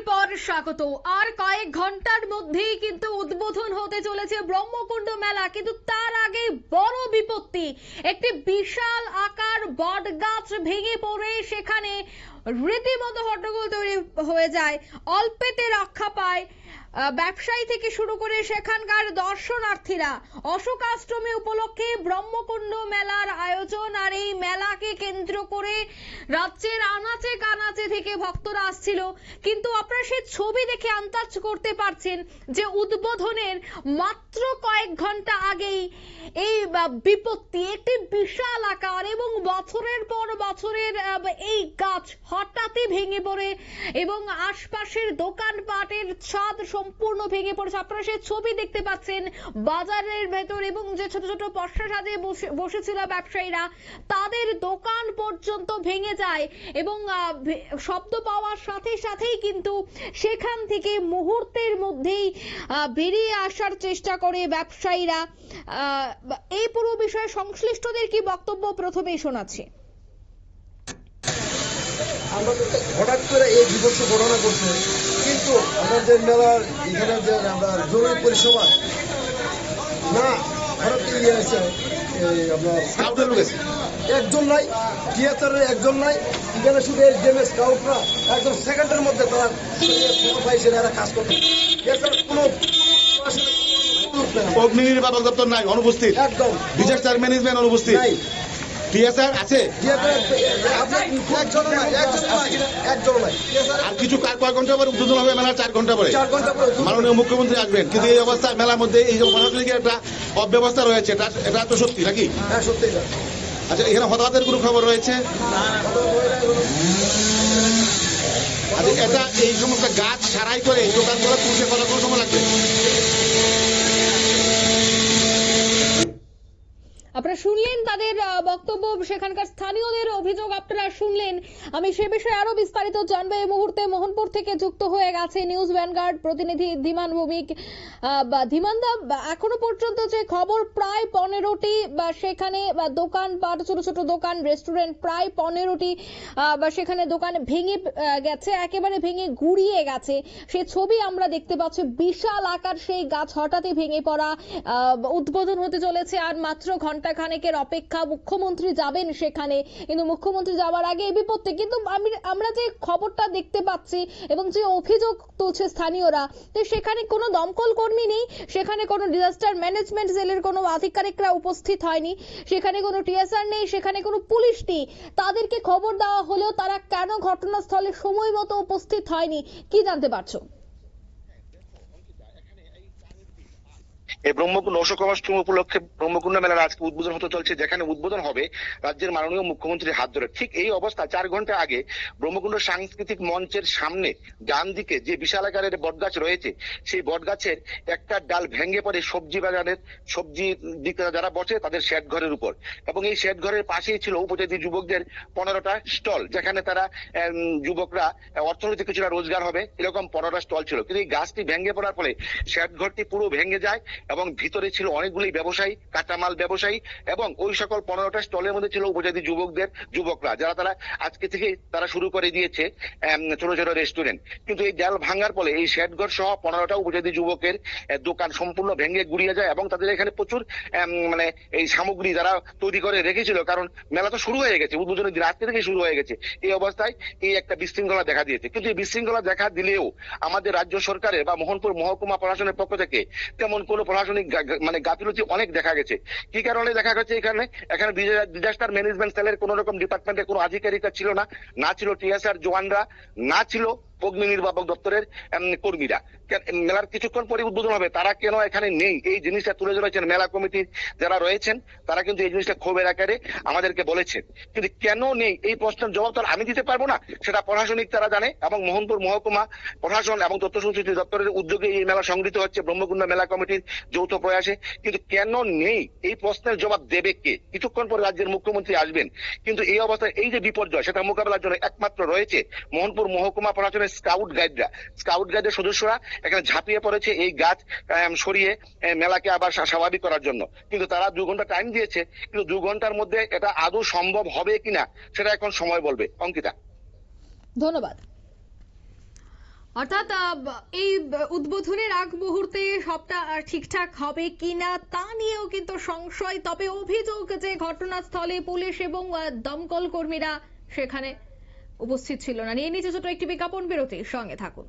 বিরতির পর স্বাগত। আর কয়েক ঘণ্টার মধ্যেই কিন্তু উদ্বোধন হতে চলেছে ব্রহ্মকুণ্ড মেলা, কিন্তু তার আগে বড় বিপত্তি, একটি বিশাল আকার বট গাছ ভেঙে পড়ে, সেখানে রীতিমতো হট্টগোল তৈরি হয়ে যায়। অল্পেতে রক্ষা পায় ব্যবসায়ী থেকে শুরু করে সেখানকার দর্শনার্থীরা। অশোকাষ্টমী উপলক্ষে ব্রহ্মকুণ্ড মেলার আয়োজন, আর এই মেলাকে কেন্দ্র করে রাজ্যের আনাচে কানাচে থেকে ভক্তরা আসছিল। কিন্তু আপনারা সেই ছবি দেখে আন্দাজ করতে পারছেন যে উদ্বোধনের মাত্র কয়েক ঘণ্টা আগেই এই বিপত্তি, একটি বিশাল আকার এবং বছরের পর বছরের এই গাছ হঠাৎই ভেঙে পড়ে এবং আশপাশের দোকানপাটের ছাদ সম্পূর্ণ ভেঙে পড়েছে। আপনারা সেই ছবি দেখতে পাচ্ছেন বাজারের ভেতর এবং যে ছোট ছোট পশা সাজে বসেছিল ব্যবসায়ীরা, তাদের দোকান পর্যন্ত ভেঙে যায় এবং শব্দ পাওয়ার সাথে সাথেই কিন্তু সেখান থেকে মুহূর্তের মধ্যেই বেরিয়ে আসার চেষ্টা করে ব্যবসায়ীরা। এই পুরো বিষয়ে সংশ্লিষ্টদের কি বক্তব্য প্রথমেই শোনাচ্ছি? আমরা হঠাৎ করে এই বিভৎস ঘটনা করছে। কিন্তু আমাদের মেলার এখানে যে আমরা জরুরি পরিষেবা না হঠাৎ করে ইয়ে আছে আপনার একজন নাই থিয়েটারের একজন নাই এখানে শুধু এই গেমের স্কাউটরা একদম সেকেন্ডের মধ্যে তারা পাইছে এরা কাজ করতে এছাড়া কোনো। অগ্নি নির্বাপক দপ্তর নাই অনুপস্থিত। একদম। ডিজাস্টার ম্যানেজমেন্ট অনুপস্থিত। টিএসআর আছে? আর কিছু কার কয়েক ঘণ্টা পরে উদ্বোধন হবে মেলা চার ঘণ্টা পরে। মাননীয় মুখ্যমন্ত্রী আসবেন। কিন্তু এই অবস্থায় মেলার মধ্যে এই যে একটা অব্যবস্থা রয়েছে এটা এটা তো সত্যি নাকি? হ্যাঁ আচ্ছা এখানে হতাহতের কোনো খবর রয়েছে? আচ্ছা এটা এই সমস্ত গাছ সারাই করে এই দোকানগুলো তুলতে কত কোনো সময় লাগবে? আপনারা শুনলেন তাদের বক্তব্য, সেখানকার স্থানীয়দের অভিযোগ আপনারা শুনলেন। আমি সে বিষয়ে আরও বিস্তারিত জানব। এই মুহূর্তে মোহনপুর থেকে যুক্ত হয়ে গেছে নিউজ ভ্যানগার্ড প্রতিনিধি ধীমান ভৌমিক। বা ধীমানদা বা এখনও পর্যন্ত যে খবর, প্রায় পনেরোটি, বা সেখানে দোকান পাট ছোট ছোট দোকান, রেস্টুরেন্ট, প্রায় পনেরোটি বা সেখানে দোকান ভেঙে গেছে, একেবারে ভেঙে গুড়িয়ে গেছে। সে ছবি আমরা দেখতে পাচ্ছি, বিশাল আকার সেই গাছ হঠাৎই ভেঙে পড়া উদ্বোধন হতে চলেছে আর মাত্র ঘণ্টা খানেকের অপেক্ষা। মুখ্যমন্ত্রী যাবেন সেখানে। কিন্তু মুখ্যমন্ত্রী যাওয়ার আগে এই বিপত্তি, কিন্তু আমি- আমরা যে খবরটা দেখতে পাচ্ছি এবং যে অভিযোগ তুলছে স্থানীয়রা, তো সেখানে কোনো দমকল কর্মী নেই, সেখানে কোনো ডিজাস্টার ম্যানেজমেন্ট সেলের কোনো আধিকারিকরা উপস্থিত হয়নি, সেখানে কোনো টিএসআর নেই, সেখানে কোনো পুলিশ নেই। তাদেরকে খবর দেওয়া হলেও তারা কেন ঘটনাস্থলে সময় মতো উপস্থিত হয়নি, কি জানতে পারছ? এই ব্রহ্মকুণ্ড অশোকাষ্টমী উপলক্ষে ব্রহ্মকুণ্ড মেলার আজকে উদ্বোধন হতে চলছে, যেখানে উদ্বোধন হবে রাজ্যের মাননীয় মুখ্যমন্ত্রীর হাত ধরে। ঠিক এই অবস্থা, চার ঘণ্টা আগে ব্রহ্মকুণ্ড সাংস্কৃতিক মঞ্চের সামনে ডান দিকে যে বিশাল আকারের বটগাছ রয়েছে, সেই বটগাছের একটা ডাল ভেঙে পড়ে সবজি বাগানের সবজি বিক্রেতা যারা বসে, তাদের শেড ঘরের উপর। এবং এই শেড ঘরের পাশেই ছিল উপজাতি যুবকদের পনেরোটা স্টল, যেখানে তারা যুবকরা অর্থনৈতিক কিছুটা রোজগার হবে, এরকম পনেরোটা স্টল ছিল। কিন্তু এই গাছটি ভেঙে পড়ার ফলে শেড ঘরটি পুরো ভেঙে যায় এবং ভিতরে ছিল অনেকগুলি ব্যবসায়ী, কাঁচামাল ব্যবসায়ী এবং ওই সকল পনেরোটা স্টলের মধ্যে ছিল উপজাতি যুবকদের, যুবকরা, যারা তারা আজকে থেকে তারা শুরু করে দিয়েছে ছোট ছোট রেস্টুরেন্ট কিন্তু এই ডাল ভাঙার ফলে এই শেড ঘর সহ পনেরোটা উপজাতি যুবকের দোকান সম্পূর্ণ ভেঙে গুড়িয়ে যায় এবং তাদের এখানে প্রচুর মানে এই সামগ্রী যারা তৈরি করে রেখেছিল কারণ মেলা তো শুরু হয়ে গেছে উদ্বোধনের দিন আজকে থেকে শুরু হয়ে গেছে। এই অবস্থায় এই একটা বিশৃঙ্খলা দেখা দিয়েছে। কিন্তু এই বিশৃঙ্খলা দেখা দিলেও আমাদের রাজ্য সরকারের বা মোহনপুর মহকুমা প্রশাসনের পক্ষ থেকে তেমন কোনো প্রশাসনিক মানে গাফিলতি অনেক দেখা গেছে। কি কারণে দেখা গেছে এখানে? এখানে ডিজাস্টার ম্যানেজমেন্ট সেলের কোন রকম ডিপার্টমেন্টে কোনো আধিকারিকরা ছিল না। না ছিল টিএসআর জওয়ানরা, না ছিল অগ্নি নির্বাপক দপ্তরের কর্মীরা। মেলার কিছুক্ষণ পরে উদ্বোধন হবে, তারা কেন এখানে নেই? এই জিনিসটা তুলে ধরেছেন মেলা কমিটির যারা রয়েছেন, তারা কিন্তু এই জিনিসটা ক্ষোভের আকারে আমাদেরকে বলেছেন। কিন্তু কেন নেই? এই প্রশ্নের জবাব তো আমি দিতে পারব না। সেটা প্রশাসনিক তারা জানে এবং মোহনপুর মহকুমা প্রশাসন এবং তথ্য সংস্কৃতি দপ্তরের উদ্যোগে এই মেলা সংগঠিত হচ্ছে ব্রহ্মকুণ্ড মেলা কমিটির যৌথ প্রয়াসে। কিন্তু কেন নেই? এই প্রশ্নের জবাব দেবে কে? কিছুক্ষণ পরে রাজ্যের মুখ্যমন্ত্রী আসবেন। কিন্তু এই অবস্থায় এই যে বিপর্যয়, সেটা মোকাবেলার জন্য একমাত্র রয়েছে মোহনপুর মহকুমা প্রশাসনের স্কাউট গাইডরা। স্কাউট গাইডের সদস্যরা এখানে ঝাঁপিয়ে পড়েছে এই গাছ সরিয়ে মেলাকে আবার স্বাভাবিক করার জন্য। কিন্তু তারা দু ঘণ্টা টাইম দিয়েছে, কিন্তু দু ঘণ্টার মধ্যে এটা আদৌ সম্ভব হবে কিনা, সেটা এখন সময় বলবে। অঙ্কিতা। ধন্যবাদ। অর্থাৎ এই উদ্বোধনের আগ মুহূর্তে সবটা ঠিকঠাক হবে কিনা তা নিয়েও কিন্তু সংশয়, তবে অভিযোগ যে ঘটনাস্থলে পুলিশ এবং দমকল কর্মীরা সেখানে উপস্থিত ছিল না। নিয়ে নিচে ছোট একটি বিজ্ঞাপন বিরতির সঙ্গে থাকুন।